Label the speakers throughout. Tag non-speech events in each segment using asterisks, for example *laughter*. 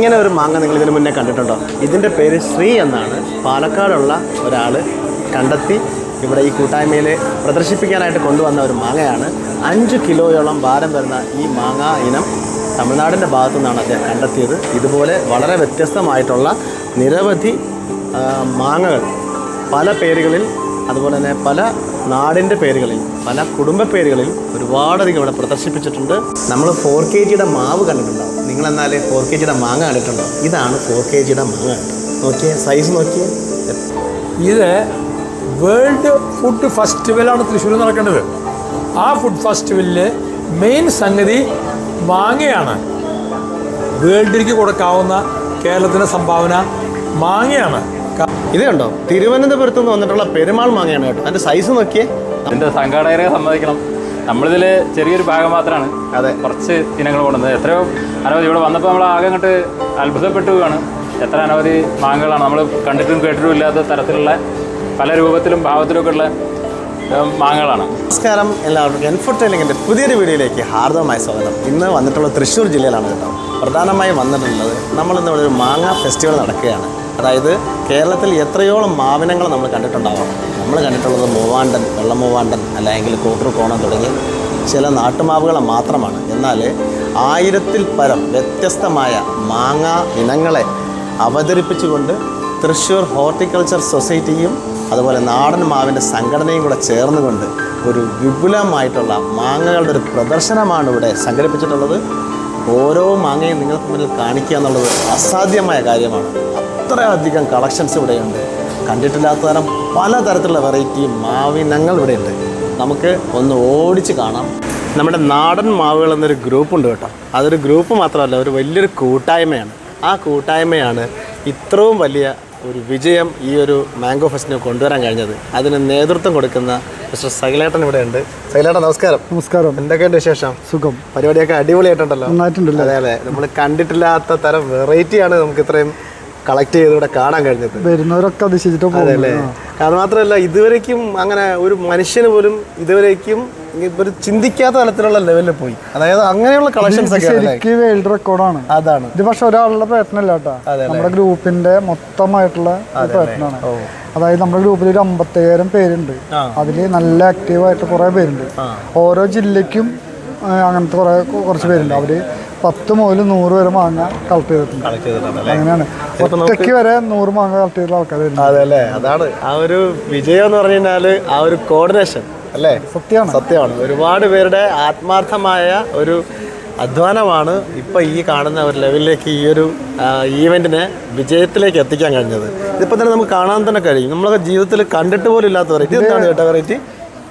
Speaker 1: ഇങ്ങനെ ഒരു മാങ്ങ നിങ്ങൾ ഇതിന് മുന്നേ കണ്ടിട്ടുണ്ടോ? ഇതിന്റെ പേര് ശ്രീ എന്നാണ്. പാലക്കാടുള്ള ഒരാൾ കണ്ടെത്തി ഇവിടെ ഈ കൂട്ടായ്മയിൽ പ്രദർശിപ്പിക്കാനായിട്ട് കൊണ്ടുവന്ന ഒരു മാങ്ങയാണ്. അഞ്ച് കിലോയോളം ഭാരം വരുന്ന ഈ മാങ്ങ ഇനം തമിഴ്നാടിന്റെ ഭാഗത്തു നിന്നാണ് അദ്ദേഹം കണ്ടെത്തിയത്. ഇതുപോലെ വളരെ വ്യത്യസ്തമായിട്ടുള്ള നിരവധി മാങ്ങകൾ പല പേരുകളിൽ അതുപോലെ തന്നെ പല നാടിന്റെ പേരുകളിൽ പല കുടുംബ പേരുകളിൽ ഒരുപാടധികം ഇവിടെ പ്രദർശിപ്പിച്ചിട്ടുണ്ട്. നമ്മൾ ഫോർ കെ ജിയുടെ മാവ് കണ്ടിട്ടുണ്ടാവും നിങ്ങൾ എന്നാൽ ഫോർ കെ ജിയുടെ മാങ്ങ കണ്ടിട്ടുണ്ടോ? ഇതാണ് ഫോർ കെ ജിയുടെ മാങ്ങ. നോക്കിയേ സൈസ് നോക്കിയേ.
Speaker 2: ഇത് വേൾഡ് ഫുഡ് ഫെസ്റ്റിവലാണ് തൃശ്ശൂർ നടക്കേണ്ടത്. ആ ഫുഡ് ഫെസ്റ്റിവലിൽ മെയിൻ സംഗതി മാങ്ങയാണ്. വേൾഡിലേക്ക് കൊടുക്കാവുന്ന കേരളത്തിന്റെ സംഭാവന മാങ്ങയാണ്.
Speaker 1: ഇത് കണ്ടോ തിരുവനന്തപുരത്ത് നിന്ന് വന്നിട്ടുള്ള പെരുമാൾ മാങ്ങയാണ് കേട്ടോ. അതിന്റെ സൈസ് നോക്കിയേ.
Speaker 3: അതിന്റെ സംഘാടകരെ സമ്മതിക്കണം. നമ്മളിതിൽ ചെറിയൊരു ഭാഗം മാത്രമാണ്
Speaker 1: അതെ.
Speaker 3: കുറച്ച് ഇനങ്ങൾ കൊണ്ടുവന്നത്. എത്രയോ അനവധി ഇവിടെ വന്നപ്പോൾ നമ്മൾ ആകെ അങ്ങോട്ട് അത്ഭുതപ്പെട്ടു പോവാണ്. എത്ര അനവധി മാങ്ങകളാണ് നമ്മൾ കണ്ടിട്ടും കേട്ടിട്ടും ഇല്ലാത്ത തരത്തിലുള്ള പല രൂപത്തിലും ഭാവത്തിലും ഒക്കെ ഉള്ള മാങ്ങകളാണ്.
Speaker 1: നമസ്കാരം എല്ലാവർക്കും. എൻഫോർട്ടൈലിങ്ങിന്റെ പുതിയൊരു വീഡിയോയിലേക്ക് ഹാർദവമായ സ്വാഗതം. ഇന്ന് വന്നിട്ടുള്ള തൃശ്ശൂർ ജില്ലയിലാണ് കേട്ടോ. പ്രധാനമായും വന്നിട്ടുള്ളത് നമ്മളിന്ന് ഇവിടെ ഒരു മാങ്ങ ഫെസ്റ്റിവൽ നടക്കുകയാണ്. അതായത് കേരളത്തിൽ എത്രയോളം മാവിനങ്ങൾ നമ്മൾ കണ്ടിട്ടുണ്ടാവാം. നമ്മൾ കണ്ടിട്ടുള്ളത് മൂവാണ്ടൻ വെള്ളമൂവാണ്ടൻ അല്ലെങ്കിൽ കോട്ടൂർക്കോണം തുടങ്ങി ചില നാട്ടുമാവുകൾ മാത്രമാണ്. എന്നാൽ ആയിരത്തിൽ പരം വ്യത്യസ്തമായ മാങ്ങ ഇനങ്ങളെ അവതരിപ്പിച്ചുകൊണ്ട് തൃശ്ശൂർ ഹോർട്ടിക്കൾച്ചർ സൊസൈറ്റിയും അതുപോലെ നാടൻ മാവിന്റെ സംഘടനയും കൂടെ ചേർന്നുകൊണ്ട് ഒരു വിപുലമായിട്ടുള്ള മാങ്ങകളുടെ ഒരു പ്രദർശനമാണ് ഇവിടെ സംഘടിപ്പിച്ചിട്ടുള്ളത്. ഓരോ മാങ്ങയും നിങ്ങൾക്ക് മുന്നിൽ കാണിക്കുക എന്നുള്ളത് അസാധ്യമായ കാര്യമാണ്. അത്രയധികം കളക്ഷൻസ് ഇവിടെയുണ്ട്. കണ്ടിട്ടില്ലാത്ത തരം പലതരത്തിലുള്ള വെറൈറ്റി മാവിനങ്ങൾ ഇവിടെയുണ്ട്. നമുക്ക് ഒന്ന് ഓടിച്ച് കാണാം. നമ്മുടെ നാടൻ മാവുകൾ എന്നൊരു ഗ്രൂപ്പ് ഉണ്ട് കേട്ടോ. അതൊരു ഗ്രൂപ്പ് മാത്രമല്ല ഒരു വലിയൊരു കൂട്ടായ്മയാണ്. ആ കൂട്ടായ്മയാണ് ഇത്രയും വലിയ ഒരു വിജയം ഈ ഒരു മാംഗോ ഫെസ്റ്റിന് കൊണ്ടുവരാൻ കഴിഞ്ഞത്. അതിന് നേതൃത്വം കൊടുക്കുന്ന മിസ്റ്റർ സൈലേട്ടൻ ഇവിടെ ഉണ്ട് സൈലേട്ടൻ നമസ്കാരം.
Speaker 4: നമസ്കാരം.
Speaker 1: എന്തൊക്കെയുണ്ട് വിശേഷം?
Speaker 4: സുഖം.
Speaker 1: പരിപാടിയൊക്കെ അടിപൊളിയായിട്ടുണ്ടല്ലോ.
Speaker 4: നന്നായിട്ടുണ്ടല്ലേ?
Speaker 1: അതെ അതെ. നമ്മൾ കണ്ടിട്ടില്ലാത്ത തരം വെറൈറ്റിയാണ് നമുക്ക് ഇത്രയും കളക്ട് ചെയ്ത് ഇവിടെ കാണാൻ കഴിഞ്ഞത്.
Speaker 4: വരുന്നവരൊക്കെ അതിശയിച്ചിട്ട്
Speaker 1: അല്ലേ?
Speaker 4: പോകും
Speaker 1: അത് മാത്രമല്ല ഇതുവരേക്കും അങ്ങനെ ഒരു മനുഷ്യന് പോലും ഇതുവരേക്കും ഒരു ചിന്തിക്കാത്ത തലത്തിലുള്ള ലെവലിൽ പോയി. അതായത് അങ്ങനെയുള്ള കളക്ഷൻസ് ഒക്കെ
Speaker 4: ശരിക്കും വേൾഡ് റെക്കോർഡാണ്
Speaker 1: അതാണ്.
Speaker 4: ഇത് പക്ഷെ ഒരാളുടെ പ്രയത്നമല്ല കേട്ടോ. നമ്മുടെ ഗ്രൂപ്പിന്റെ മൊത്തമായിട്ടുള്ള പ്രയത്നമാണ്. അതായത് നമ്മുടെ ഗ്രൂപ്പിൽ ഒരു അമ്പത്തയ്യായിരം പേരുണ്ട്. അതിൽ നല്ല ആക്റ്റീവായിട്ട് കുറേ പേരുണ്ട്. ഓരോ ജില്ലയ്ക്കും അങ്ങനത്തെ കുറേ കുറച്ച് പേരുണ്ട്. അവർ പത്ത് മുതൽ നൂറ് വരെ മാങ്ങ കളക്ട് ചെയ്തിട്ടുണ്ട്. അങ്ങനെയാണ്. ഒറ്റയ്ക്ക് വരെ നൂറ് മാങ്ങ കളക്ട് ചെയ്ത ആൾക്കാർ
Speaker 1: അതാണ് ആ ഒരു വിജയം എന്ന് പറഞ്ഞു കഴിഞ്ഞാൽ ആ ഒരു കോർഡിനേഷൻ അല്ലേ?
Speaker 4: സത്യമാണ്.
Speaker 1: സത്യമാണ്. ഒരുപാട് പേരുടെ ആത്മാർത്ഥമായ ഒരു അധ്വാനമാണ് ഇപ്പം ഈ കാണുന്ന ഒരു ലെവലിലേക്ക് ഈ ഒരു ഈവെന്റിനെ വിജയത്തിലേക്ക് എത്തിക്കാൻ കഴിഞ്ഞത്. ഇതിപ്പോൾ തന്നെ നമുക്ക് കാണാൻ തന്നെ കഴിയും. നമ്മളൊക്കെ ജീവിതത്തിൽ കണ്ടിട്ട് പോലും ഇല്ലാത്ത വെറൈറ്റി എന്താണ് കേട്ടോ വെറൈറ്റി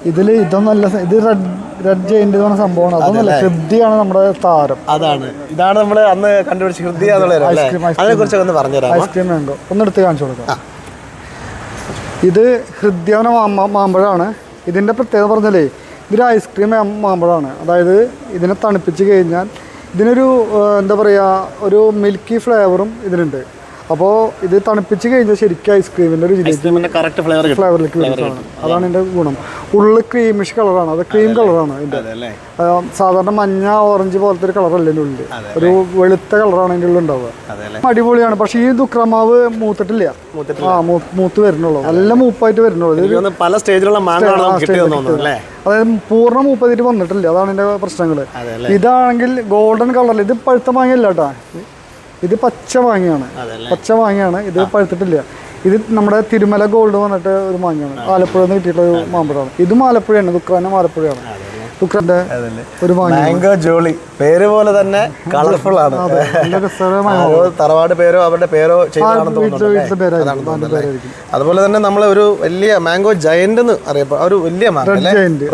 Speaker 4: ഇതിൽ ഇതൊന്നല്ല ഇത് റെഡ് റെഡ് ജെയിന്റെ എന്ന് പറഞ്ഞ സംഭവമാണ്. അതൊന്നല്ല ഹൃദ്യാണ് നമ്മുടെ താരം.
Speaker 1: അതാണ്. ഇതാണ് നമ്മൾ അന്ന് കണ്ടുപിടിച്ച ഹൃദയ. അതിനെ കുറിച്ചൊക്കെ ഒന്ന് പറഞ്ഞുതരാം
Speaker 4: ഐസ്ക്രീം. മാംഗോ ഒന്ന് എടുത്ത് കാണിച്ചു കൊടുക്കാം. ഇത് ഹൃദ്യവന മാമ്പ മാമ്പഴമാണ് ഇതിന്റെ പ്രത്യേകത പറഞ്ഞാലേ ഇതൊരു ഐസ്ക്രീം മാമ്പഴമാണ്. അതായത് ഇതിനെ തണുപ്പിച്ച് കഴിഞ്ഞാൽ ഇതിനൊരു എന്താ പറയുക ഒരു മിൽക്കി ഫ്ലേവറും ഇതിനുണ്ട്. അപ്പോൾ ഇത് തണുപ്പിച്ച് കഴിഞ്ഞാൽ ശരിക്കും ഐസ്ക്രീമിന്റെ ഒരു
Speaker 1: കറക്റ്റ് ഫ്ലേവർ
Speaker 4: ഫ്ലേവറിലേക്ക് വരുന്നതാണ് അതാണ് ഇതിന്റെ ഗുണം. ഉള്ളിൽ ക്രീമിഷ് കളറാണ് അത് ക്രീം കളറാണ് ഇതിന്റെ സാധാരണ മഞ്ഞ ഓറഞ്ച് പോലത്തെ ഒരു കളറല്ല ഇതിന്റെ ഉള്ളിൽ ഒരു വെളുത്ത കളറാണ് ഇതിന്റെ ഉള്ളിൽ ഉണ്ടാവുക അടിപൊളിയാണ്. പക്ഷേ ഈ ദുക്രമാവ് മൂത്തിട്ടില്ല. ആ മൂത്ത് വരുന്നുള്ളൂ. നല്ല മൂപ്പായിട്ട് വരുന്നുള്ളൂ.
Speaker 1: പല സ്റ്റേജിലുള്ള
Speaker 4: അതായത് പൂർണ മൂപ്പതിട്ട് വന്നിട്ടില്ല. അതാണ് ഇതിന്റെ പ്രശ്നങ്ങൾ ഇതാണെങ്കിൽ ഗോൾഡൻ കളറിൽ ഇത് പഴുത്ത മാങ്ങയല്ല കേട്ടാ. ഇത് പച്ച മാങ്ങയാണ്. പച്ച മാങ്ങയാണ്. ഇത് പഴുത്തിട്ടില്ല. ഇത് നമ്മുടെ തിരുമല ഗോൾഡ് വന്നിട്ട് ഒരു മാങ്ങയാണ്. ആലപ്പുഴ നിന്ന് കിട്ടിയിട്ടുള്ള ഒരു മാമ്പഴമാണ്. ഇതും ആലപ്പുഴയാണ്. ദുഃഖാനും ആലപ്പുഴയാണ്. ഒരു
Speaker 1: മാംഗോ ജോളി. പേര് പോലെ തന്നെ കളർഫുൾ ആണ്. തറവാട് പേരോ അവരുടെ പേരോ അതുപോലെ തന്നെ നമ്മൾ ഒരു വലിയ മാംഗോ ജയന്റ് എന്ന് അറിയപ്പെടും. ഒരു വലിയ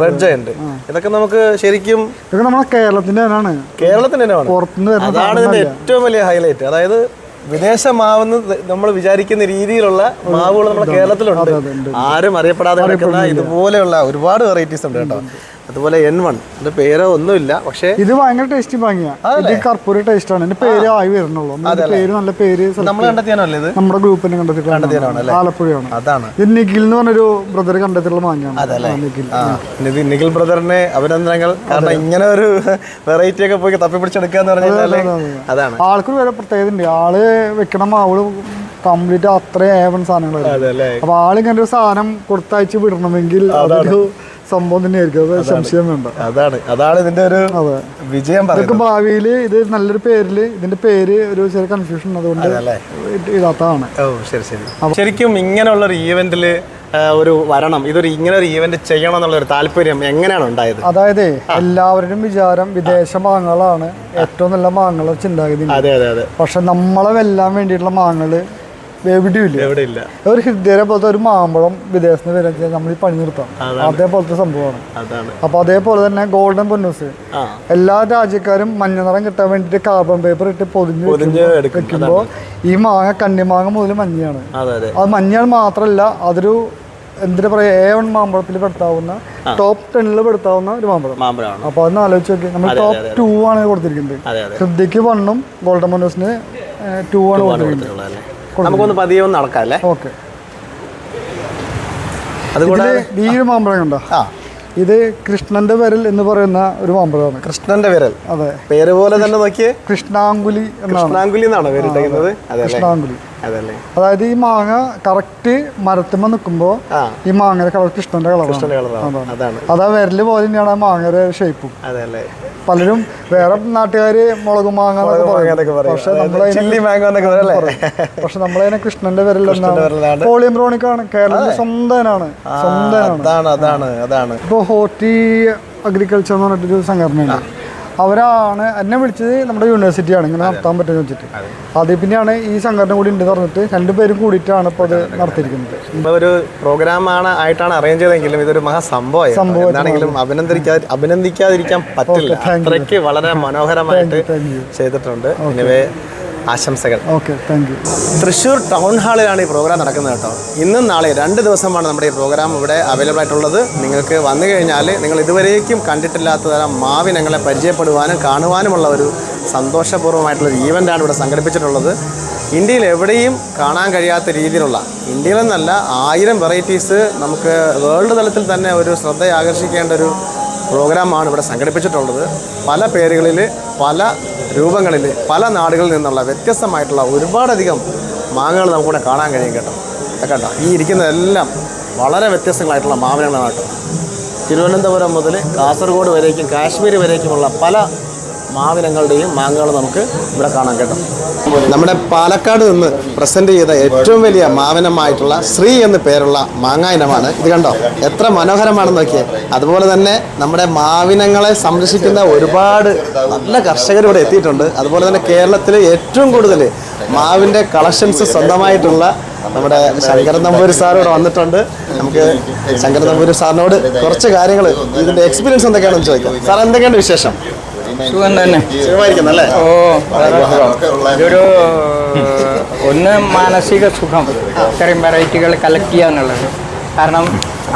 Speaker 1: റെഡ് ജയന്റ് ഇതൊക്കെ നമുക്ക് ശരിക്കും
Speaker 4: ഇതൊക്കെ നമ്മുടെ കേരളത്തിന്റെ തന്നെയാണ്.
Speaker 1: കേരളത്തിന് തന്നെയാണ്. അതാണ് ഇതിന്റെ ഏറ്റവും വലിയ ഹൈലൈറ്റ് അതായത് വിദേശ മാവെന്ന് നമ്മൾ വിചാരിക്കുന്ന രീതിയിലുള്ള മാവുകൾ നമ്മുടെ കേരളത്തിലുണ്ട്. ആരും അറിയപ്പെടാതെ കിടക്കുന്ന ഇതുപോലെയുള്ള ഒരുപാട് വെറൈറ്റീസ് ഉണ്ട് കേട്ടോ. അതുപോലെ എൻ വൺ അതിന്റെ പേരോ ഒന്നുമില്ല പക്ഷേ
Speaker 4: ഇത് ഭയങ്കര ടേസ്റ്റ് ഭംഗിയാണ് കർപ്പൂര ടേസ്റ്റ് ആണ്. എന്റെ പേര് ആയി വരുന്നുള്ളൂ. പേര് നല്ല പേര്
Speaker 1: നമ്മൾ കണ്ടെത്തിയാണല്ലേ ഇത്?
Speaker 4: നമ്മുടെ ഗ്രൂപ്പിന് കണ്ടെത്തിയിട്ടാണ് ആലപ്പുഴയാണ്.
Speaker 1: അതാണ്.
Speaker 4: ഇത് നിഖിൽ എന്ന് പറഞ്ഞൊരു ബ്രദർ കണ്ടെത്തിയുള്ള മാങ്ങയാണ്. നിഖിൽ.
Speaker 1: ബ്രദറിനെ അഭിനന്ദനങ്ങൾ. കാരണം ഇങ്ങനെ ഒരു വെറൈറ്റി ഒക്കെ പോയി തപ്പി എന്ന് പറഞ്ഞാൽ അതാണ്.
Speaker 4: ആൾക്കൊരു വേറെ പ്രത്യേകത ഉണ്ട് ആൾ വെക്കണ മാവൾ കംപ്ലീറ്റ് അത്രയും ഏവൺ സാധനങ്ങളായിരുന്നു
Speaker 1: അതല്ലേ?
Speaker 4: അപ്പൊ ആളിങ്ങനെ ഒരു സാധനം കൊടുത്തയച്ച് വിടണമെങ്കിൽ അതൊരു സംഭവം തന്നെയായിരിക്കും. സംശയം വേണ്ട.
Speaker 1: അതാണ്. അതാണ് ഇതിന്റെ ഒരു വിജയം
Speaker 4: ഇതൊക്കെ ഭാവിയിൽ ഇത് നല്ലൊരു പേരിൽ ഇതിന്റെ പേര് ഒരു ചെറിയ കൺഫ്യൂഷൻ അതുകൊണ്ട്? ഇടാത്തതാണ്
Speaker 1: ഓ ശരി ശരി. ശരിക്കും ഇങ്ങനെയുള്ള ഒരു ഈവെന്റിൽ ഒരു വരണം. ഇതൊരു ഇങ്ങനെ ഒരു ഈവെന്റ് ചെയ്യണം എന്നുള്ള ഒരു താല്പര്യം എങ്ങനെയാണ് ഉണ്ടായത്?
Speaker 4: അതായത് എല്ലാവരുടെയും വിചാരം വിദേശ മാങ്ങകളാണ്. ഏറ്റവും നല്ല മാങ്ങകൾ ചിന്താഗതി
Speaker 1: അതെ അതെ അതെ.
Speaker 4: പക്ഷെ നമ്മളെ വെല്ലാൻ വേണ്ടിയിട്ടുള്ള മാങ്ങകൾ എവിടെയും
Speaker 1: എവിടെയില്ല. ഇല്ല
Speaker 4: ഒരു ഹൃദയ പോലത്തെ ഒരു മാമ്പഴം വിദേശത്ത് വരാൻ നമ്മൾ ഈ പണി നിർത്താം. അതേപോലത്തെ സംഭവമാണ്. അപ്പൊ അതേപോലെ തന്നെ ഗോൾഡൻ പൊന്നൂസ്. എല്ലാ രാജ്യക്കാരും മഞ്ഞ നിറം കിട്ടാൻ വേണ്ടിട്ട് കാർബൺ പേപ്പർ ഇട്ട് പൊതിഞ്ഞ് വെക്കുമ്പോ ഈ മാങ്ങ കണ്ണിമാങ്ങ മുതൽ മഞ്ഞയാണ്.
Speaker 1: അതെ
Speaker 4: മഞ്ഞാണ് മാത്രല്ല അതൊരു എന്തിനാ പറയാ എ വൺ മാമ്പഴത്തിൽ പെടുത്താവുന്ന ടോപ്പ് ടെണ്ണിൽ പെടുത്താവുന്ന ഒരു മാമ്പഴം. അപ്പൊ അതൊന്ന് ആലോചിച്ച് നോക്കി. നമ്മൾ ടോപ്പ് ടു ആണ് കൊടുത്തിരിക്കുന്നത്. ഹൃദയ്ക്ക് വണ്ണും ഗോൾഡൻ പൊന്നൂസിന് ടു ആണ് കൊടുത്തിരിക്കുന്നത്?
Speaker 1: നമുക്കൊന്ന് പതിയെ ഒന്ന് നടക്കാം അല്ലേ
Speaker 4: ഓക്കെ
Speaker 1: അതുകൂടെ
Speaker 4: ഈ ഒരു മാമ്പഴം കണ്ടോ?
Speaker 1: ആ.
Speaker 4: ഇത് കൃഷ്ണന്റെ വിരൽ എന്ന് പറയുന്ന ഒരു മാമ്പഴമാണ്.
Speaker 1: കൃഷ്ണന്റെ വിരൽ.
Speaker 4: അതെ.
Speaker 1: പേര് പോലെ തന്നെ നോക്കിയേ.
Speaker 4: കൃഷ്ണാങ്കുലി
Speaker 1: കൃഷ്ണാങ്കുലി എന്നാണ് പേരിട്ടേക്കുന്നത്? അല്ലേ?
Speaker 4: കൃഷ്ണാങ്കുലി. അതായത് ഈ മാങ്ങ കറക്റ്റ് മരത്തുമ്മ നിൽക്കുമ്പോൾ ഈ മാങ്ങയുടെ കളർ കൃഷ്ണന്റെ കളറാണ് അതാ വിരൽ പോലെ തന്നെയാണ് ആ മാങ്ങയുടെ ഷേപ്പും പലരും വേറെ നാട്ടുകാര് മുളക് മാങ്ങ. പക്ഷെ? പക്ഷെ നമ്മളതിനെ കൃഷ്ണന്റെ
Speaker 1: വിരലാണ്.
Speaker 4: പോളിയംബ്രോണിക്കാണ് കേരളത്തിന്റെ സ്വന്തനാണ്. സ്വന്തനാണ്.
Speaker 1: അതാണ് അതാണ്
Speaker 4: ഇപ്പോൾ ഹോർട്ടി അഗ്രികൾച്ചർ എന്ന് പറഞ്ഞിട്ടൊരു സംഘടനയുണ്ട്. അവരാണ് എന്നെ വിളിച്ചത് നമ്മുടെ യൂണിവേഴ്സിറ്റിയാണ് ഇങ്ങനെ നടത്താൻ പറ്റുമെന്ന് വെച്ചിട്ട്. അതിൽ പിന്നെയാണ് ഈ സംഘടന കൂടി ഉണ്ട് പറഞ്ഞിട്ട് രണ്ടുപേരും കൂടിയിട്ടാണ് ഇപ്പോൾ അത് നടത്തിയിരിക്കുന്നത്.
Speaker 1: ഒരു പ്രോഗ്രാമാണ് ആയിട്ടാണ് അറേഞ്ച് ചെയ്തെങ്കിലും ഇതൊരു മഹാസംഭവം എന്താണെങ്കിലും അഭിനന്ദിക്കാ അഭിനന്ദിക്കാതിരിക്കാൻ പറ്റില്ല. അത്രയ്ക്ക് വളരെ മനോഹരമായിട്ട് ചെയ്തിട്ടുണ്ട്. ആശംസകൾ.
Speaker 4: Okay thank you
Speaker 1: Thrissur town ഹാളിലാണ് ഈ പ്രോഗ്രാം നടക്കുന്നത് കേട്ടോ. ഇന്നും നാളെ രണ്ട് ദിവസമാണ് നമ്മുടെ ഈ പ്രോഗ്രാം ഇവിടെ അവൈലബിൾ ആയിട്ടുള്ളത്. നിങ്ങൾക്ക് വന്നു കഴിഞ്ഞാൽ നിങ്ങൾ ഇതുവരേക്കും കണ്ടിട്ടില്ലാത്ത തരം മാവിനങ്ങളെ പരിചയപ്പെടുവാനും കാണുവാനുമുള്ള ഒരു സന്തോഷപൂർവമായിട്ടുള്ള ഒരു ഈവന്റാണ് ഇവിടെ സംഘടിപ്പിച്ചിട്ടുള്ളത്. ഇന്ത്യയിൽ എവിടെയും കാണാൻ കഴിയാത്ത രീതിയിലുള്ള ഇന്ത്യയിലെന്നല്ല ആയിരം വെറൈറ്റീസ് നമുക്ക് വേൾഡ് തലത്തിൽ തന്നെ ഒരു ശ്രദ്ധ ആകർഷിക്കേണ്ട ഒരു പ്രോഗ്രാമാണ് ഇവിടെ സംഘടിപ്പിച്ചിട്ടുള്ളത്. പല പേരുകളിൽ പല രൂപങ്ങളിൽ പല നാടുകളിൽ നിന്നുള്ള വ്യത്യസ്തമായിട്ടുള്ള ഒരുപാടധികം മാങ്ങകൾ നമുക്കിവിടെ കാണാൻ കഴിയും കേട്ടോ. കേട്ടോ ഈ ഇരിക്കുന്നതെല്ലാം വളരെ വ്യത്യസ്തങ്ങളായിട്ടുള്ള മാമനങ്ങളാണ് കേട്ടോ. തിരുവനന്തപുരം മുതൽ കാസർഗോഡ് വരേക്കും കാശ്മീർ വരേക്കുമുള്ള പല മാവിനങ്ങളുടെയും മാങ്ങകൾ നമുക്ക് ഇവിടെ കാണാൻ കേട്ടോ. നമ്മുടെ പാലക്കാട് നിന്ന് പ്രസന്റ് ചെയ്ത ഏറ്റവും വലിയ മാവിനമായിട്ടുള്ള ശ്രീ എന്ന് പേരുള്ള മാങ്ങ ഇനമാണ്. ഇത് കണ്ടോ? എത്ര മനോഹരമാണെന്ന് നോക്കിയേ. അതുപോലെ തന്നെ നമ്മുടെ മാവിനങ്ങളെ സംരക്ഷിക്കുന്ന ഒരുപാട് നല്ല കർഷകർ ഇവിടെ എത്തിയിട്ടുണ്ട്. അതുപോലെ തന്നെ കേരളത്തിൽ ഏറ്റവും കൂടുതൽ മാവിന്റെ കളക്ഷൻസ് സ്വന്തമായിട്ടുള്ള നമ്മുടെ ശങ്കരൻ നമ്പൂരി സാർ ഇവിടെ വന്നിട്ടുണ്ട്. നമുക്ക് ശങ്കരൻ നമ്പൂരി സാറിനോട് കുറച്ച് കാര്യങ്ങൾ ഇതിന്റെ എക്സ്പീരിയൻസ് എന്തൊക്കെയാണെന്ന് ചോദിക്കാം. സാർ എന്തൊക്കെയാണ് വിശേഷം?
Speaker 5: സുഖം തന്നെ. ഓ ഇതൊരു ഒന്ന് മാനസിക സുഖം. ഇത്രയും വെറൈറ്റികൾ കളക്ട് ചെയ്യുക എന്നുള്ളത്. കാരണം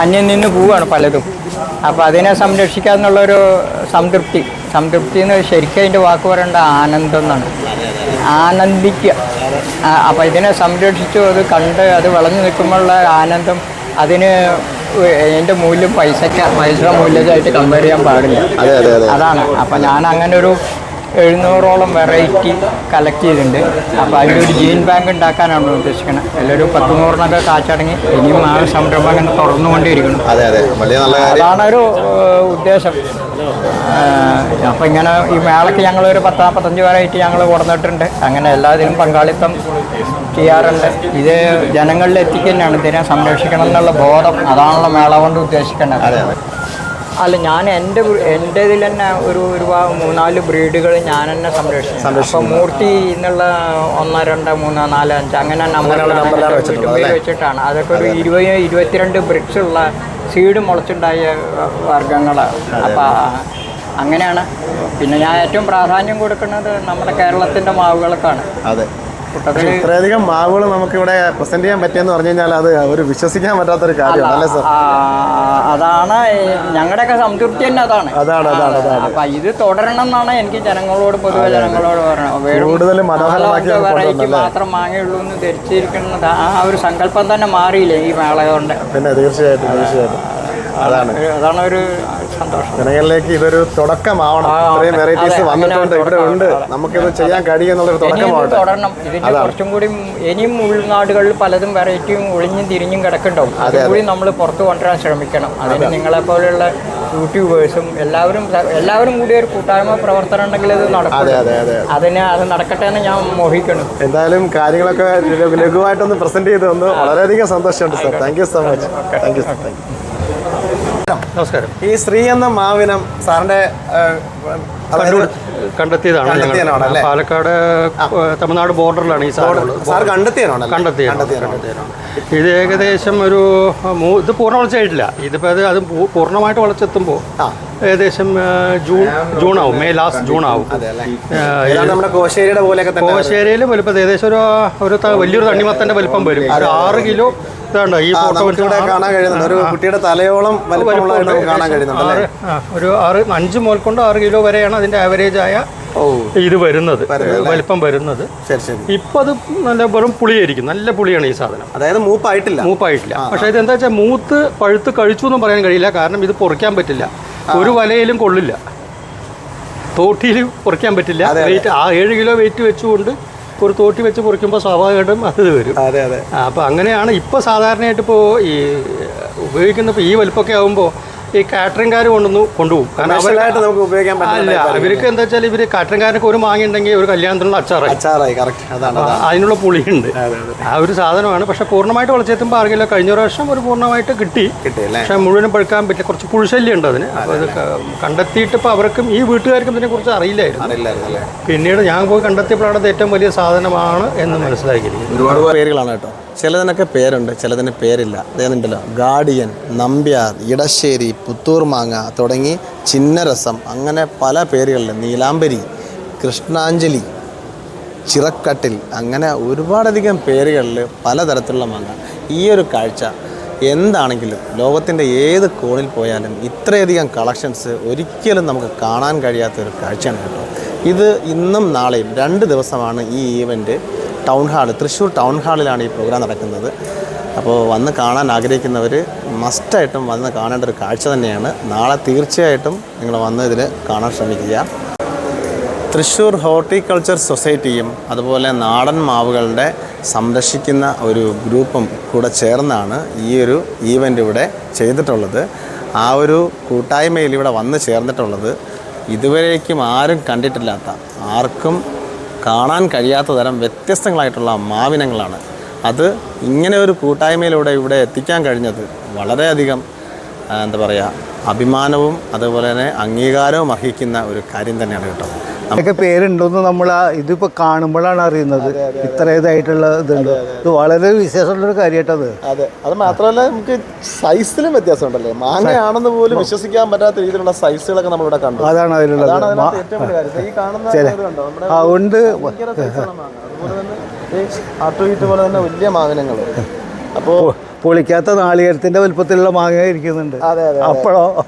Speaker 5: അന്യം നിന്ന് പോവുകയാണ് പലതും. അപ്പോൾ അതിനെ സംരക്ഷിക്കുക എന്നുള്ളൊരു സംതൃപ്തി. സംതൃപ്തി എന്ന് ശരിക്കും അതിന്റെ വാക്ക് പറയേണ്ട ആനന്ദം എന്നാണ്. ആനന്ദിക്കുക. അപ്പോൾ ഇതിനെ സംരക്ഷിച്ചു അത് കണ്ട് അത് വളഞ്ഞു നിൽക്കുമ്പോഴുള്ള ആനന്ദം അതിന് അതിന്റെ മൂല്യം പൈസയ്ക്ക് പൈസ മൂല്യമായിട്ട് കമ്പയർ ചെയ്യാൻ പാടില്ല.
Speaker 1: അതെ അതെ അതെ.
Speaker 5: അതാണ്. അപ്പം ഞാൻ അങ്ങനെ ഒരു എഴുന്നൂറോളം വെറൈറ്റി കളക്ട് ചെയ്തിട്ടുണ്ട്. അപ്പോൾ അതിന്റെ ഒരു ജീൻ ബാങ്ക് ഉണ്ടാക്കാനാണ് ഉദ്ദേശിക്കുന്നത് അതിലൊരു പത്ത് നൂറിനൊക്കെ കാച്ചടങ്ങി ഇനിയും ആ സംരംഭം അങ്ങനെ തുറന്നുകൊണ്ടിരിക്കണം
Speaker 1: അതെ അതെ.
Speaker 5: അതാണ് ഒരു ഉദ്ദേശം. അപ്പം ഇങ്ങനെ ഈ മേളയ്ക്ക് ഒരു പത്ത് നാൽപ്പത്തഞ്ച് പേരായിട്ട് ഞങ്ങൾ കൊടുത്തിട്ടുണ്ട് അങ്ങനെ എല്ലാത്തിലും പങ്കാളിത്തം ചെയ്യാറുണ്ട്. ഇത് ജനങ്ങളിൽ എത്തിക്കുന്നതാണ് ഇതിനെ സംരക്ഷിക്കണം എന്നുള്ള ബോധം അതാണല്ലോ മേള കൊണ്ട് ഉദ്ദേശിക്കുന്നത്. അല്ല ഞാൻ എന്റെ എന്റെ ഇതിൽ തന്നെ ഒരു ഒരു മൂന്നാൽ ബ്രീഡുകൾ ഞാൻ തന്നെ സംരക്ഷിക്കും. അപ്പോൾ മൂർത്തി എന്നുള്ള ഒന്ന് രണ്ട് മൂന്ന് നാല് അഞ്ച് അങ്ങനെ നമ്പർ വെച്ചിട്ടാണ്. അതൊക്കെ ഒരു ഇരുപത് ഇരുപത്തിരണ്ട് ബ്രിഡ്സ് ഉള്ള സീഡ് മുളച്ചുണ്ടായ വർഗങ്ങളാണ് അപ്പോൾ അങ്ങനെയാണ്. പിന്നെ ഞാൻ ഏറ്റവും പ്രാധാന്യം കൊടുക്കുന്നത് നമ്മുടെ കേരളത്തിന്റെ മാവുകൾക്കാണ്
Speaker 1: അതെ. ഇത്രയധികം മാവുകൾ നമുക്ക് ഇവിടെ പ്രസന്റ് ചെയ്യാൻ പറ്റിയെന്ന് പറഞ്ഞു കഴിഞ്ഞാൽ അത് ഒരു വിശ്വസിക്കാൻ പറ്റാത്തൊരു കാര്യമാണ് അല്ലേ സാർ
Speaker 5: അതാണ് ഞങ്ങളുടെയൊക്കെ സംതൃപ്തി തന്നെ അതാണ്.
Speaker 1: അതാണ്, അതാണ്, അതാണ്.
Speaker 5: അപ്പൊ ഇത് തുടരണം എന്നാണ് എനിക്ക് ജനങ്ങളോട് പൊതുവെ ജനങ്ങളോട് പറയണം
Speaker 1: കൂടുതൽ മനോഹരമാക്കി
Speaker 5: വെറൈറ്റി? മാത്രം വാങ്ങിയുള്ളൂ എന്ന് ധരിച്ചിരിക്കുന്നത് ആ ഒരു സങ്കല്പം തന്നെ മാറിയില്ലേ ഈ മേള കൊണ്ട്?
Speaker 1: പിന്നെ തീർച്ചയായിട്ടും തീർച്ചയായിട്ടും. അതാണ്.
Speaker 5: അതാണ് ഒരു സന്തോഷം.
Speaker 1: ജനങ്ങളിലേക്ക് ഇതൊരു തുടക്കമാവണം. ഇത്രയും വെറൈറ്റീസ് വന്നിട്ടുണ്ട് ഇവിടെ ഉണ്ട്. നമുക്കിത് ചെയ്യാൻ കഴിയുമെന്നുള്ളൊരു തുടക്കമാവട്ടെ.
Speaker 5: തുടരണം. ഇതിന്റെ കുറച്ചും കൂടി ഇനിയും ഉൾനാടുകളിൽ പലതും വെറൈറ്റിയും ഒളിഞ്ഞും തിരിഞ്ഞും കിടക്കുന്നുണ്ടാവും. അതും കൂടി നമ്മൾ പുറത്ത് കൊണ്ടുവരാൻ ശ്രമിക്കണം. അതിന് നിങ്ങളെ പോലെയുള്ള യൂട്യൂബേഴ്സും എല്ലാവരും എല്ലാവരും കൂടി ഒരു കൂട്ടായ്മ പ്രവർത്തനം ഉണ്ടെങ്കിൽ ഇത് നടക്കും
Speaker 1: അതെ അതെ അതെ
Speaker 5: അതിന് അത് നടക്കട്ടെ എന്ന് ഞാൻ മോഹിക്കണം
Speaker 1: എന്തായാലും കാര്യങ്ങളൊക്കെ ലഘുവായിട്ടൊന്ന് പ്രസന്റ് ചെയ്ത് തന്നു. വളരെയധികം സന്തോഷമുണ്ട് sir thank you so much thank you sir thank you
Speaker 6: നമസ്കാരം. നമസ്കാരം.
Speaker 1: ഈ സ്ത്രീ എന്ന മാവിനം സാറിന്റെ
Speaker 6: കണ്ടെത്തിയതാണ്? പാലക്കാട് തമിഴ്നാട് ബോർഡറിലാണ് ഈ.
Speaker 1: സാർ
Speaker 6: കണ്ടെത്തിയതാണ്. ഇത് ഏകദേശം ഒരു ഇത് പൂർണ വളർച്ചയായിട്ടില്ല. ഇതിപ്പോ അത് അത് പൂർണമായിട്ട് വളർച്ചെത്തുമ്പോൾ ഏകദേശം ജൂൺ ജൂൺ ആവും മെയ് ലാസ്റ്റ് ജൂൺ ആവും
Speaker 1: നമ്മുടെ കോശേരിയുടെ പോലെയൊക്കെ തന്നെ
Speaker 6: കോശേരിയിൽ വലുപ്പം ഏകദേശം ഒരു ഒരു വലിയൊരു തണ്ണിമത്തന്റെ വലിപ്പം വരും. ഒരു ആറ് കിലോ ഇതാണ്ട് ഈ ഫോട്ടോ
Speaker 1: കാണാൻ കഴിയുന്നുണ്ട്. ഒരു കുട്ടിയുടെ തലയോളം വലിപ്പമുള്ളതായിട്ട് കാണാൻ കഴിയുന്നുണ്ട് അല്ലേ?
Speaker 6: ഒരു ആറ് അഞ്ച് മുതൽ കൊണ്ട് ആറ് കിലോ വരെയാണ് അതിന്റെ ആവറേജ് ആയ ഇത് വരുന്നത്. വലിപ്പം വരുന്നത്.
Speaker 1: ശരി ശരി.
Speaker 6: ഇപ്പൊ അത് നല്ല വെറും പുളിയായിരിക്കും. നല്ല പുളിയാണ് ഈ സാധനം.
Speaker 1: അതായത് മൂപ്പായിട്ടില്ല.
Speaker 6: മൂപ്പായിട്ടില്ല. പക്ഷെ ഇത് എന്താ വെച്ചാൽ മൂത്ത് പഴുത്ത് കഴിച്ചു എന്നും പറയാൻ കഴിയില്ല. കാരണം ഇത് പൊറിക്കാൻ പറ്റില്ല. ഒരു വലയിലും കൊള്ളില്ല. തോട്ടിയിൽ പൊറിക്കാൻ പറ്റില്ല. വെയിറ്റ് ആ ഏഴ് കിലോ വെയിറ്റ് വെച്ചുകൊണ്ട് ഒരു തോട്ടി വെച്ച് പൊറിക്കുമ്പോൾ സ്വാഭാവികമായിട്ടും അത് വരും.
Speaker 1: അതെ അതെ.
Speaker 6: അപ്പോൾ അങ്ങനെയാണ് ഇപ്പോൾ സാധാരണയായിട്ട് ഇപ്പോൾ ഈ ഉപയോഗിക്കുന്ന ഈ വലിപ്പമൊക്കെ ആകുമ്പോൾ ഈ കാറ്ററിംഗുകാർ കൊണ്ടുവന്ന് കൊണ്ടുപോകും. കാരണം
Speaker 1: അവരായിട്ട് നമുക്ക് ഉപയോഗിക്കാൻ പറ്റില്ല
Speaker 6: ഇവർക്ക് എന്താ വെച്ചാൽ ഇവർ കാറ്ററിംഗുകാരനൊക്കെ ഒരു മാങ്ങയുണ്ടെങ്കിൽ ഒരു കല്യാണത്തിനുള്ള അച്ചാറായി.
Speaker 1: അച്ചാറായി കറക്റ്റ് അതാണ്
Speaker 6: അതിനുള്ള പുളിയുണ്ട്. ആ ഒരു സാധനമാണ്. പക്ഷെ പൂർണമായിട്ട് വളച്ചെത്തുമ്പോൾ ആർക്കില്ല കഴിഞ്ഞ പ്രാവശ്യം ഒരു പൂർണമായിട്ട് കിട്ടി. പക്ഷെ മുഴുവനും പഴുക്കാൻ പറ്റില്ല. കുറച്ച് പുഴുശല്യം ഉണ്ട് അതിന്. അപ്പോൾ അത് കണ്ടെത്തിയിട്ട് ഇപ്പോൾ അവർക്കും ഈ വീട്ടുകാർക്കും ഇതിനെക്കുറിച്ച് അറിയില്ലായിരുന്നു. പിന്നീട് ഞാൻ പോയി കണ്ടെത്തിയപ്പോഴാണ് അത് ഏറ്റവും വലിയ സാധനമാണ് എന്ന് മനസ്സിലാക്കി
Speaker 1: ഒരുപാട് പേരുകളാണ് കേട്ടോ. ചിലതിനൊക്കെ പേരുണ്ട് ചിലതിന് പേരില്ല. അതേന്നുണ്ടല്ലോ ഗാർഡിയൻ നമ്പ്യാർ ഇടശ്ശേരി പുത്തൂർ മാങ്ങ തുടങ്ങി ചിന്നരസം അങ്ങനെ പല പേരുകളിൽ നീലാംബരി കൃഷ്ണാഞ്ജലി ചിറക്കട്ടിൽ അങ്ങനെ ഒരുപാടധികം പേരുകളിൽ പലതരത്തിലുള്ള മാങ്ങ. ഈ ഒരു കാഴ്ച എന്താണെങ്കിലും ലോകത്തിന്റെ ഏത് കോണിൽ പോയാലും ഇത്രയധികം കളക്ഷൻസ് ഒരിക്കലും നമുക്ക് കാണാൻ കഴിയാത്ത ഒരു കാഴ്ചയാണ് കേട്ടോ. ഇത് ഇന്നും നാളെയും രണ്ട് ദിവസമാണ് ഈ event town hall Thrissur town ഹാളിലാണ് ഈ പ്രോഗ്രാം നടക്കുന്നത്. അപ്പോൾ വന്ന് കാണാൻ ആഗ്രഹിക്കുന്നവർ മസ്റ്റായിട്ടും വന്ന് കാണേണ്ട ഒരു കാഴ്ച തന്നെയാണ്. നാളെ തീർച്ചയായിട്ടും നിങ്ങൾ വന്ന് ഇതിൽ കാണാൻ ശ്രമിക്കുക. തൃശ്ശൂർ ഹോർട്ടിക്കൾച്ചർ സൊസൈറ്റിയും അതുപോലെ നാടൻ മാവുകളുടെ സംരക്ഷിക്കുന്ന ഒരു ഗ്രൂപ്പും കൂടെ ചേർന്നാണ് ഈ ഒരു ഈവന്റ് ഇവിടെ ചെയ്തിട്ടുള്ളത്. ആ ഒരു കൂട്ടായ്മയിൽ ഇവിടെ വന്ന് ചേർന്നിട്ടുള്ളത്. ഇതുവരേക്കും ആരും കണ്ടിട്ടില്ലാത്ത ആർക്കും കാണാൻ കഴിയാത്ത തരം വ്യത്യസ്തങ്ങളായിട്ടുള്ള മാവിനങ്ങളാണ്. അത് ഇങ്ങനെ ഒരു കൂട്ടായ്മയിലൂടെ ഇവിടെ എത്തിക്കാൻ കഴിഞ്ഞത് വളരെയധികം എന്താ പറയുക അഭിമാനവും അതുപോലെ തന്നെ അംഗീകാരവും അർഹിക്കുന്ന ഒരു കാര്യം തന്നെയാണ് കേട്ടോ.
Speaker 4: ഒക്കെ പേരുണ്ടോന്ന് നമ്മൾ ആ ഇതിപ്പോ കാണുമ്പോഴാണ് അറിയുന്നത്. ഇത്ര ഇതായിട്ടുള്ള ഇതുണ്ട്. ഇത് വളരെ വിശേഷമുള്ളൊരു കാര്യമായിട്ടത്
Speaker 1: അതെ. അത് മാത്രമല്ല നമുക്ക് സൈസിലും വ്യത്യാസം ഉണ്ടല്ലേ മാങ്ങയാണെന്ന് പോലും വിശ്വസിക്കാൻ പറ്റാത്ത രീതിയിലുള്ള സൈസുകളൊക്കെ നമ്മളിവിടെ കണ്ടു.
Speaker 4: അതാണ് അതിലുള്ളത്. അതുകൊണ്ട്
Speaker 1: അതുപോലെ തന്നെ വലിയ മാങ്ങനങ്ങൾ അപ്പോൾ
Speaker 4: പൊളിക്കാത്ത നാളികേരത്തിന്റെ വലുപ്പത്തിലുള്ള മാങ്ങ ഇരിക്കുന്നുണ്ട്. അപ്പോഴോ?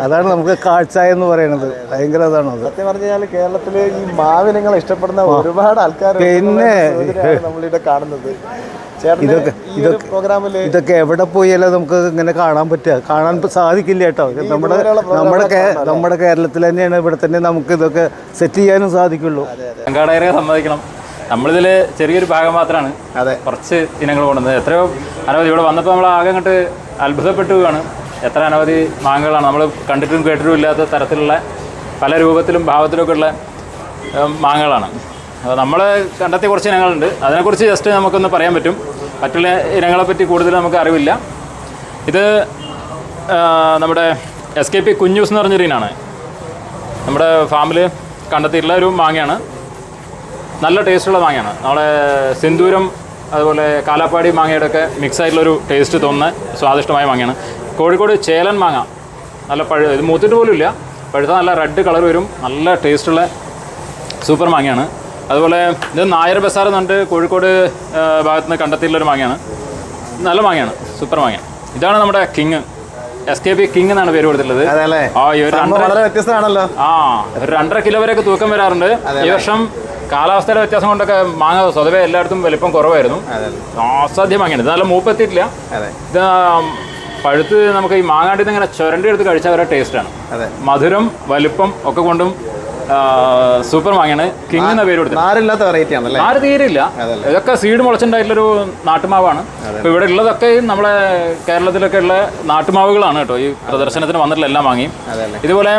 Speaker 4: അതാണ് നമുക്ക് കാഴ്ച എന്ന് പറയുന്നത്. ഭയങ്കര അതാണ് അത്.
Speaker 1: സത്യം പറഞ്ഞാൽ കഴിഞ്ഞാൽ കേരളത്തിൽ ഈ മാവിനങ്ങൾ ഇഷ്ടപ്പെടുന്ന ഒരുപാട് ആൾക്കാർ
Speaker 4: പിന്നെ.
Speaker 1: നമ്മളിവിടെ കാണുന്നത്.
Speaker 4: ഇതൊക്കെ-
Speaker 1: ഈ ഒരു
Speaker 4: ഇതൊക്കെ എവിടെ പോയാലും നമുക്ക് ഇങ്ങനെ കാണാൻ പറ്റുക. കാണാൻ സാധിക്കില്ല കേട്ടോ. നമ്മുടെ നമ്മുടെ നമ്മുടെ കേരളത്തിൽ തന്നെയാണ് ഇവിടെ തന്നെ നമുക്ക് ഇതൊക്കെ സെറ്റ് ചെയ്യാനും സാധിക്കുള്ളൂ.
Speaker 3: സംഘാടകരെ സമ്മതിക്കണം. നമ്മളിതിൽ ചെറിയൊരു ഭാഗം മാത്രമാണ്
Speaker 1: അതെ.
Speaker 3: കുറച്ച് ഇനങ്ങൾ കൊണ്ടുവന്നത്. എത്രയോ അനവധി ഇവിടെ വന്നപ്പോൾ നമ്മൾ ആകെ അങ്ങോട്ട് അത്ഭുതപ്പെട്ടുകയാണ് എത്ര അനവധി മാങ്ങകളാണ് നമ്മൾ കണ്ടിട്ടും കേട്ടിട്ടും ഇല്ലാത്ത തരത്തിലുള്ള പല രൂപത്തിലും ഭാവത്തിലൊക്കെ ഉള്ള മാങ്ങകളാണ്. അപ്പോൾ നമ്മൾ കണ്ടെത്തിയ കുറച്ച് ഇനങ്ങളുണ്ട്. അതിനെക്കുറിച്ച് ജസ്റ്റ് നമുക്കൊന്ന് പറയാൻ പറ്റും. മറ്റുള്ള ഇനങ്ങളെപ്പറ്റി കൂടുതൽ നമുക്ക് അറിവില്ല. ഇത് നമ്മുടെ എസ് കെ പി കുഞ്ഞൂസ് എന്ന് പറഞ്ഞൊരു ഇനാണ്. നമ്മുടെ ഫാമിൽ കണ്ടെത്തിയിട്ടുള്ള ഒരു മാങ്ങയാണ്. നല്ല ടേസ്റ്റുള്ള മാങ്ങയാണ്. നമ്മളെ സിന്ദൂരം അതുപോലെ കാലാപ്പാടി മാങ്ങയുടെ ഒക്കെ മിക്സ് ആയിട്ടുള്ളൊരു ടേസ്റ്റ് തോന്നുന്ന സ്വാദിഷ്ടമായ മാങ്ങയാണ്. കോഴിക്കോട് ചേലൻ മാങ്ങ. നല്ല പഴു ഇത് മൂത്തിട്ട് പോലും ഇല്ല. പഴുത്ത നല്ല റെഡ് കളർ വരും. നല്ല ടേസ്റ്റുള്ള സൂപ്പർ മാങ്ങയാണ്. അതുപോലെ ഇത് നായർ ബസാർ എന്ന് പറഞ്ഞിട്ട് കോഴിക്കോട് ഭാഗത്ത് നിന്ന് കണ്ടെത്തിയിട്ടുള്ളൊരു മാങ്ങയാണ്. നല്ല മാങ്ങയാണ്. സൂപ്പർ മാങ്ങ. ഇതാണ് നമ്മുടെ king S K P king എന്നാണ് പേര് കൊടുത്തിട്ടുള്ളത്. ആ ഒരു രണ്ടര കിലോ വരെയൊക്കെ തൂക്കം വരാറുണ്ട്. ഈ വർഷം കാലാവസ്ഥയുടെ വ്യത്യാസം കൊണ്ടൊക്കെ മാങ്ങ സ്വതവേ എല്ലായിടത്തും വലിപ്പം കുറവായിരുന്നു. അസാധ്യം അങ്ങനെ. മാങ്ങയാണ് ഇത് നല്ല മൂപ്പെത്തിയിട്ടില്ല. ഇത് പഴുത്ത് നമുക്ക് ഈ മാങ്ങാണ്ടി നിന്ന് ഇങ്ങനെ ചുരണ്ടി എടുത്ത് കഴിച്ചാൽ വരെ ടേസ്റ്റാണ് മധുരം വലിപ്പം ഒക്കെ കൊണ്ടും സൂപ്പർ മാങ്ങയാണ്. കിങ് എന്ന പേര് കൊടുത്തത്
Speaker 1: നാരില്ലാത്ത വെറൈറ്റി ആണല്ലേ?
Speaker 3: ആര് തീരില്ല ഇതൊക്കെ സീഡ് മുളച്ചുണ്ടായിട്ടുള്ളൊരു നാട്ടുമാവാണ്. അപ്പോൾ ഇവിടെ ഉള്ളതൊക്കെ നമ്മളെ കേരളത്തിലൊക്കെ ഉള്ള നാട്ടുമാവുകളാണ് കേട്ടോ. ഈ പ്രദർശനത്തിന് വന്നിട്ടുള്ള എല്ലാം മാങ്ങയും. ഇതുപോലെ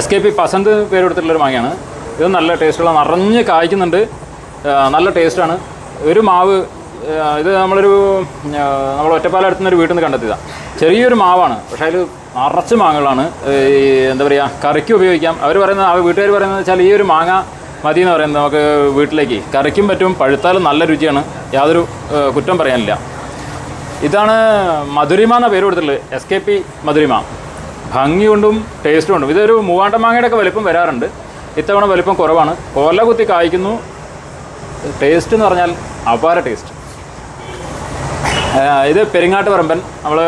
Speaker 3: എസ് കെ പി പസന്ത് പേര് കൊടുത്തിട്ടുള്ളൊരു മാങ്ങയാണ്. ഇത് നല്ല ടേസ്റ്റുള്ള നിറഞ്ഞ് കായ്ക്കുന്നുണ്ട്. നല്ല ടേസ്റ്റാണ്. ഒരു മാവ് ഇത് നമ്മളൊരു നമ്മൾ ഒറ്റപ്പാലം അടുത്തുനിന്ന് ഒരു വീട്ടിൽ നിന്ന് കണ്ടെത്തിയതാണ് ചെറിയൊരു മാവാണ്. പക്ഷേ അതിൽ നിറച്ച് മാങ്ങകളാണ്. ഈ എന്താ പറയുക കറിക്ക് ഉപയോഗിക്കാം. അവർ പറയുന്നത് ആ വീട്ടുകാർ പറയുന്നത് വെച്ചാൽ ഈ ഒരു മാങ്ങ മതി എന്ന് പറയുന്നത് നമുക്ക് വീട്ടിലേക്ക്. കറിക്കും പറ്റും പഴുത്താലും നല്ല രുചിയാണ്. യാതൊരു കുറ്റം പറയാനില്ല. ഇതാണ് മധുരിമ എന്ന പേര് കൊടുത്തിട്ടുള്ളത്. S K P Madhurima. ഭംഗി കൊണ്ടും ടേസ്റ്റ് കൊണ്ടും. ഇതൊരു മൂവാണ്ട മാങ്ങയുടെ ഒക്കെ വലിപ്പം വരാറുണ്ട്. ഇത്തവണ വലിപ്പം കുറവാണ്. കൊല കുത്തി കായ്ക്കുന്നു. ടേസ്റ്റ് എന്ന് പറഞ്ഞാൽ അപാര ടേസ്റ്റ്. ഇത് പെരിങ്ങാട്ട് പറമ്പൻ നമ്മൾ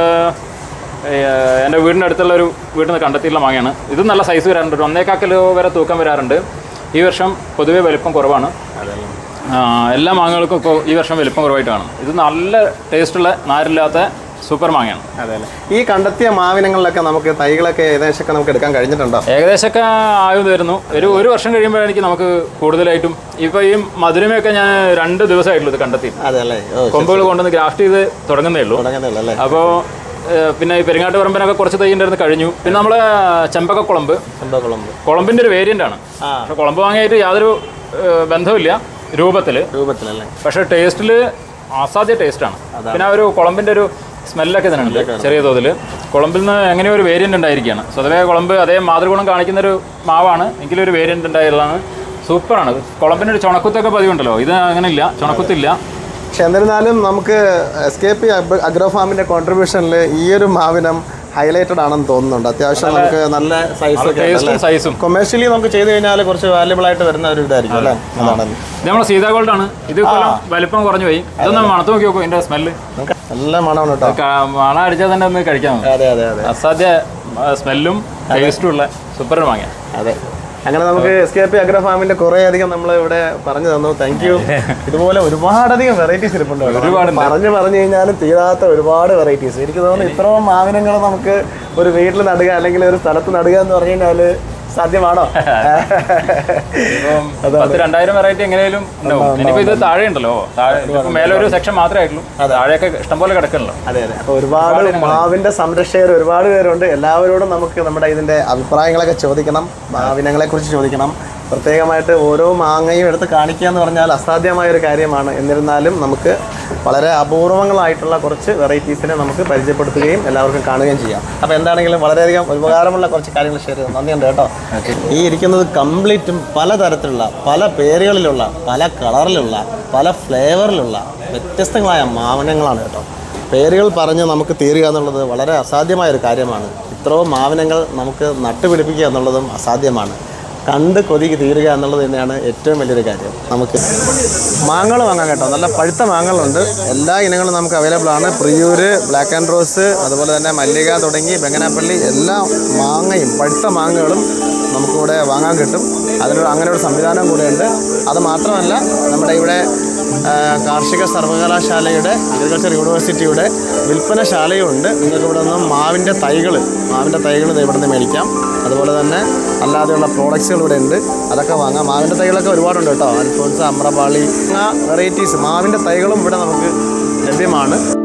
Speaker 3: എന്റെ വീടിന്റെ അടുത്തുള്ള ഒരു വീട്ടിൽ നിന്ന് കണ്ടെത്തിയിട്ടുള്ള മാങ്ങയാണ്. ഇത് നല്ല സൈസ് വരാറുണ്ട്. ഒരു ഒന്നേക്കാ കിലോ വരെ തൂക്കം വരാറുണ്ട്. ഈ വർഷം പൊതുവേ വലിപ്പം കുറവാണ്. എല്ലാ മാങ്ങകൾക്കും ഇപ്പോൾ ഈ വർഷം വലിപ്പം കുറവായിട്ടാണ് കാണും. ഇത് നല്ല ടേസ്റ്റുള്ള നാരില്ലാത്ത സൂപ്പർ മാങ്ങയാണ്.
Speaker 1: അതെ അല്ലേ ഈ കണ്ടെത്തിയ മാവിനങ്ങളിലൊക്കെ നമുക്ക് തൈകളൊക്കെ ഏകദേശമൊക്കെ നമുക്ക് എടുക്കാൻ കഴിഞ്ഞിട്ടുണ്ടോ?
Speaker 3: ഏകദേശമൊക്കെ ആയത് വരുന്നു ഒരു ഒരു വർഷം കഴിയുമ്പോഴാണെങ്കിൽ നമുക്ക് കൂടുതലായിട്ടും ഇപ്പൊ ഈ മധുരമൊക്കെ ഞാൻ രണ്ട് ദിവസമായിട്ടുള്ളത് കണ്ടെത്തി.
Speaker 1: അതെ
Speaker 3: കൊമ്പുകൾ കൊണ്ടുവന്ന് ഗ്രാഫ്റ്റ് ചെയ്ത് തുടങ്ങുന്നേ ഉള്ളൂ. അപ്പോൾ പിന്നെ ഈ പെരുങ്ങാട്ട് പറമ്പിനൊക്കെ കുറച്ച് തൈ ഉണ്ടായിരുന്നു കഴിഞ്ഞു. പിന്നെ നമ്മളെ ചെമ്പക കുളമ്പ്
Speaker 1: ചെമ്പകുളമ്പ്
Speaker 3: കുളമ്പിന്റെ ഒരു വേരിയന്റ് ആണ്. പക്ഷെ കുളമ്പ് വാങ്ങിയായിട്ട് യാതൊരു ബന്ധമില്ല ബന്ധവുമില്ല. രൂപത്തിൽ
Speaker 1: രൂപത്തിലല്ലേ?
Speaker 3: പക്ഷെ ടേസ്റ്റിൽ അസാധ്യ ടേസ്റ്റാണ് പിന്നെ ആ ഒരു കുളമ്പിന്റെ ഒരു സ്മെല്ലൊക്കെ ഇതിനുണ്ട് ചെറിയ തോതിൽ കുളമ്പിൽ നിന്ന് എങ്ങനെ ഒരു വേരിയന്റ് ഉണ്ടായിരിക്കുകയാണ്. സ്വതവേ കുളമ്പ് അതേ മാതൃഗുണം കാണിക്കുന്ന ഒരു മാവാണ്. എങ്കിലും ഒരു വേരിയന്റ് ഉണ്ടായതാണ്. സൂപ്പറാണ്. കുളമ്പിന്റെ ഒരു ചുണക്കുത്തൊക്കെ പതിവുണ്ടല്ലോ. ഇത് അങ്ങനെ ഇല്ല ചുണക്കുത്തില്ല.
Speaker 1: പക്ഷെ എന്നിരുന്നാലും നമുക്ക് എസ് കെ പി അഗ്രോ ഫാമിന്റെ കോൺട്രിബ്യൂഷനിൽ ഈ ഒരു മാവിനം ഹൈലൈറ്റഡ് ആണെന്ന് തോന്നുന്നുണ്ട്. അത്യാവശ്യം നമുക്ക് നല്ല സൈസ്
Speaker 3: സൈസും
Speaker 1: കൊമേഴ്ഷ്യലി നമുക്ക് ചെയ്ത് കഴിഞ്ഞാൽ കുറച്ച് വാല്യബിൾ ആയിട്ട് വരുന്ന ഒരു ഇതായിരിക്കും അല്ലേ? അതാണ്.
Speaker 3: ഇത് നമ്മൾ ഗോൾഡ് ആണ് ഇത് വലിപ്പം കുറഞ്ഞു പോയി. ഇതൊന്ന് മണത്ത് നോക്കി നോക്കൂ ഇതിന്റെ സ്മെല്ല്.
Speaker 1: നമുക്ക് നല്ല മണമാണ് കേട്ടോ.
Speaker 3: മണം അടിച്ചാൽ തന്നെ ഒന്ന് കഴിക്കാം.
Speaker 1: അതെ അതെ അതെ.
Speaker 3: അസാധ്യ സ്മെല്ലും ടേസ്റ്റും ഉള്ള സൂപ്പർ വാങ്ങിയ.
Speaker 1: അതെ. അങ്ങനെ നമുക്ക് എസ് കെ പി അഗ്ര ഫാമിന്റെ കുറെ അധികം നമ്മൾ ഇവിടെ പറഞ്ഞു തന്നു. താങ്ക് യു ഇതുപോലെ ഒരുപാടധികം വെറൈറ്റീസ് ഇരിപ്പുണ്ട്
Speaker 3: ഒരുപാട്
Speaker 1: പറഞ്ഞു പറഞ്ഞു കഴിഞ്ഞാലും തീരാത്ത ഒരുപാട് വെറൈറ്റീസ് എനിക്ക് തോന്നുന്നു ഇത്രയും മാവിനങ്ങൾ നമുക്ക് ഒരു വീട്ടിൽ നടുക അല്ലെങ്കിൽ ഒരു സ്ഥലത്ത് നടുക എന്ന് പറഞ്ഞു കഴിഞ്ഞാൽ സാധ്യമാണോ? *laughs* *laughs*
Speaker 3: പത്ത് രണ്ടായിരം വെറൈറ്റി എങ്ങനെയും ഉണ്ടാവും. ഇനിയിപ്പോ ഇത് താഴെ ഉണ്ടല്ലോ. താഴെ ഇതിപ്പോ മേലെ ഒരു സെക്ഷൻ മാത്രമേ ആയിട്ടുള്ളൂ. താഴെയൊക്കെ ഇഷ്ടംപോലെ കിടക്കണല്ലോ
Speaker 1: അതെ അതെ. അപ്പൊ ഒരുപാട് മാവിന്റെ സംരക്ഷകർ ഒരുപാട് പേരുണ്ട്. എല്ലാവരോടും നമുക്ക് നമ്മുടെ ഇതിന്റെ അഭിപ്രായങ്ങളൊക്കെ ചോദിക്കണം. മാവിനങ്ങളെ കുറിച്ച് ചോദിക്കണം. പ്രത്യേകമായിട്ട് ഓരോ മാങ്ങയും എടുത്ത് കാണിക്കുക എന്ന് പറഞ്ഞാൽ അസാധ്യമായ ഒരു കാര്യമാണ്. എന്നിരുന്നാലും നമുക്ക് വളരെ അപൂർവങ്ങളായിട്ടുള്ള കുറച്ച് വെറൈറ്റീസിനെ നമുക്ക് പരിചയപ്പെടുത്തുകയും എല്ലാവർക്കും കാണുകയും ചെയ്യാം. അപ്പോൾ എന്താണെങ്കിലും വളരെയധികം ഉപകാരമുള്ള കുറച്ച് കാര്യങ്ങൾ ഷെയർ ചെയ്തു നന്ദിയുണ്ട് കേട്ടോ. ഈ ഇരിക്കുന്നത് കംപ്ലീറ്റും പലതരത്തിലുള്ള പല പേരുകളിലുള്ള പല കളറിലുള്ള പല ഫ്ലേവറിലുള്ള വ്യത്യസ്തങ്ങളായ മാവനങ്ങളാണ് കേട്ടോ. പേരുകൾ പറഞ്ഞ് നമുക്ക് തീരുക എന്നുള്ളത് വളരെ അസാധ്യമായ ഒരു കാര്യമാണ്. ഇത്രയും മാവനങ്ങൾ നമുക്ക് നട്ടുപിടിപ്പിക്കുക എന്നുള്ളതും അസാധ്യമാണ്. കണ്ട് കൊതിക്ക് തീരുക എന്നുള്ളത് തന്നെയാണ് ഏറ്റവും വലിയൊരു കാര്യം. നമുക്ക് മാങ്ങകൾ വാങ്ങാം കേട്ടോ. നല്ല പഴുത്ത മാങ്ങകളുണ്ട്. എല്ലാ ഇനങ്ങളും നമുക്ക് അവൈലബിൾ ആണ്. പ്രിയൂര് ബ്ലാക്ക് ആൻഡ് റോസ് അതുപോലെ തന്നെ മല്ലിക തുടങ്ങി ബെങ്ങനാപ്പള്ളി എല്ലാ മാങ്ങയും പഴുത്ത മാങ്ങകളും നമുക്കിവിടെ വാങ്ങാൻ കിട്ടും. അതിനൊരു അങ്ങനെ ഒരു സംവിധാനം കൂടെയുണ്ട്. അത് മാത്രമല്ല നമ്മുടെ ഇവിടെ കാർഷിക സർവകലാശാലയുടെ അഗ്രികൾച്ചർ യൂണിവേഴ്സിറ്റിയുടെ വിൽപ്പനശാലയുണ്ട്. നിങ്ങൾക്ക് ഇവിടെ നിന്ന് മാവിന്റെ തൈകൾ മാവിന്റെ തൈകൾ ഇവിടെ നിന്ന് മേടിക്കാം. അതുപോലെ തന്നെ അല്ലാതെയുള്ള പ്രോഡക്റ്റ്സുകൾ ഇവിടെ ഉണ്ട്. അതൊക്കെ വാങ്ങാം. മാവിന്റെ തൈകളൊക്കെ ഒരുപാടുണ്ട് കേട്ടോ. അൽഫോൺസ് അമ്രപാളി വെറൈറ്റീസ് മാവിന്റെ തൈകളും ഇവിടെ നമുക്ക് ലഭ്യമാണ്.